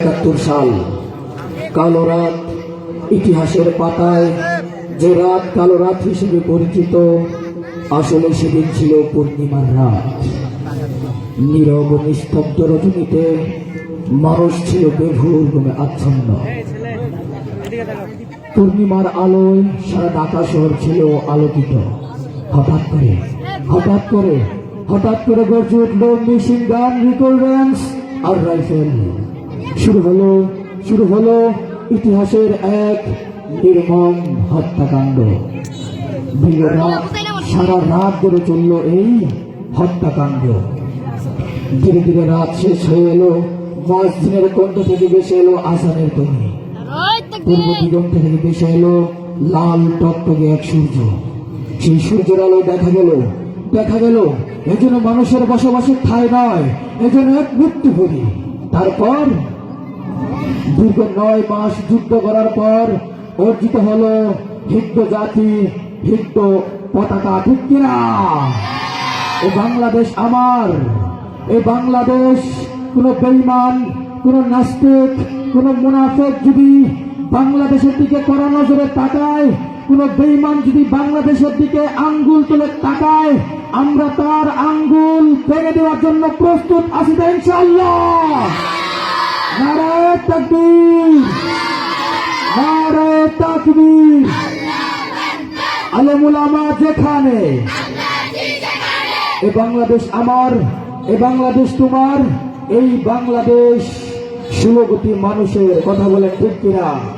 একাত্তর সাল, কালো রাত ইতিহাসের পাতায় যে রাত কালো রাত হিসেবে পরিচিত, আসলে সেদিন ছিল পূর্ণিমার রাত। নীরব নিস্তব্ধ রজনীতে মানুষ ছিল বেঘুর ঘুমে আচ্ছন্ন। পূর্ণিমার আলোয় সারা ঢাকা শহর ছিল আলোকিত। হঠাৎ করে হঠাৎ করে হঠাৎ করে গর্জে উঠল মেশিন গান রিকর্ডেন্স আর রাইফেল। শুরু হলো শুরু হলো ইতিহাসের এক নির্মম হত্যাকাণ্ড। রাত সারা রাত ধরে চলল এই হত্যাকাণ্ড। ধীরে ধীরে রাত শেষ হয়ে এলো মসজিদের কণ্ঠ থেকে ভেসে এলো আসানের তৈরি পূর্ব দিগন্ত থেকে ভেসে এলো লাল টকটকে এক সূর্য। সেই সূর্যের আলো দেখা গেল দেখা গেল এজন্য মানুষের বসবাসের ঠাঁই নয় এজন্য এক মৃত্যু মৃত্যুভূমি। তারপর দীর্ঘ নয় মাস যুদ্ধ করার পর অর্জিত হলো হিন্দু জাতি হিন্দু পতাকা, ঠিক কিনা? এ বাংলাদেশ আমার এই বাংলাদেশ কোন বেইমান কোন নাস্তিক, কোন মুনাফেক যদি বাংলাদেশের দিকে করা নজরে তাকায়, কোন বেইমান যদি বাংলাদেশের দিকে আঙ্গুল তুলে তাকায়, আমরা তার আঙ্গুল ভেঙে দেওয়ার জন্য প্রস্তুত আছি তো ইনশাল্লাহ নারায় তাকবীর। নারায় তাকবীর। যেখানে। এ বাংলাদেশ আমার, এ বাংলাদেশ তোমার, এই বাংলাদেশ ষোলগতি মানুষের কথা বলে ঠিক কিনা?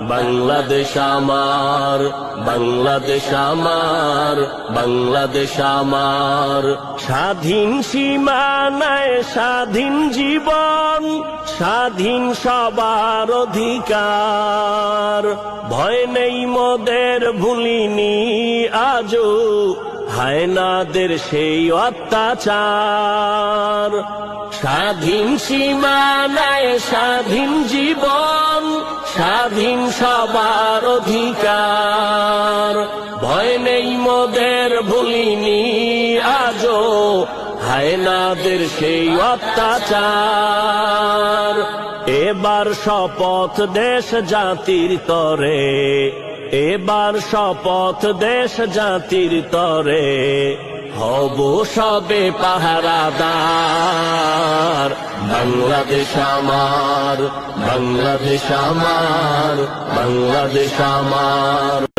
বাংলাদেশ আমার বাংলাদেশ আমার বাংলাদেশ আমার। স্বাধীন সীমানায় স্বাধীন জীবন, স্বাধীন সবার অধিকার। ভয় নেই মোদের, ভুলিনি আজও, হায়নাদের সেই অত্যাচার। স্বাধীন সীমানায় স্বাধীন জীবন স্বাধীন সবার অধিকার। ভয় নেই মোদের, ভুলিনি আজও। হায়নাদের সেই অত্যাচার। এবার শপথ দেশ জাতির তরে। এবার শপথ দেশ জাতির তরে। হব সবে পাহারাদার। বাংলাদেশ আমার বাংলাদেশ আমার বাংলাদেশ আমার।